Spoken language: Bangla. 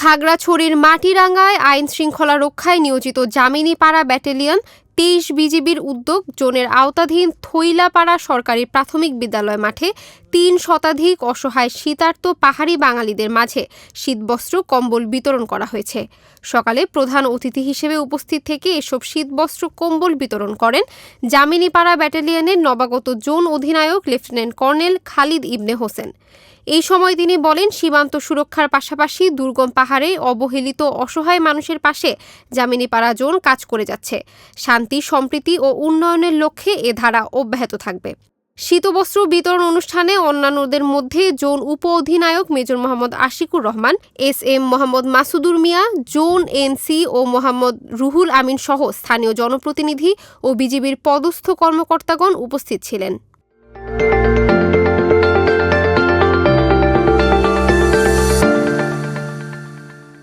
খাগড়াছড়ির মাটিরাঙ্গায় আইন শৃঙ্খলা রক্ষায় নিয়োজিত জামিনী পাড়া ব্যাটালিয়ন তেইশ বিজিবির উদ্যোগ জোনের আওতাধীন থৈলাপাড়া সরকারি প্রাথমিক বিদ্যালয় মাঠে তিন শতাধিক অসহায় শীতার্ত পাহাড়ি বাঙালিদের মাঝে শীতবস্ত্র, কম্বল বিতরণ করা হয়েছে। সকালে প্রধান অতিথি হিসেবে উপস্থিত থেকে এসব শীতবস্ত্র, কম্বল বিতরণ করেন জামিনীপাড়া ব্যাটালিয়নের নবাগত জোন অধিনায়ক লেফটেন্যান্ট কর্নেল খালিদ ইবনে হোসেন। এই সময় তিনি বলেন, সীমান্ত সুরক্ষার পাশাপাশি দুর্গম পাহাড়ে অবহেলিত অসহায় মানুষের পাশে জামিনীপাড়া জোন কাজ করে যাচ্ছে। শান্তি, সম্প্রীতি ও উন্নয়নের লক্ষ্যে এ ধারা অব্যাহত থাকবে। শীতবস্ত্র বিতরণ অনুষ্ঠানে অন্যান্যদের মধ্যে জোন উপ অধিনায়ক major Mohammad Ashikur Rahman, S M Mohammad Masudur Mia zone NC ও মোহাম্মদ রুহুল আমিন সহ স্থানীয় জনপ্রতিনিধি ও বিজিবির পদস্থ কর্মকর্তাগণ উপস্থিত ছিলেন।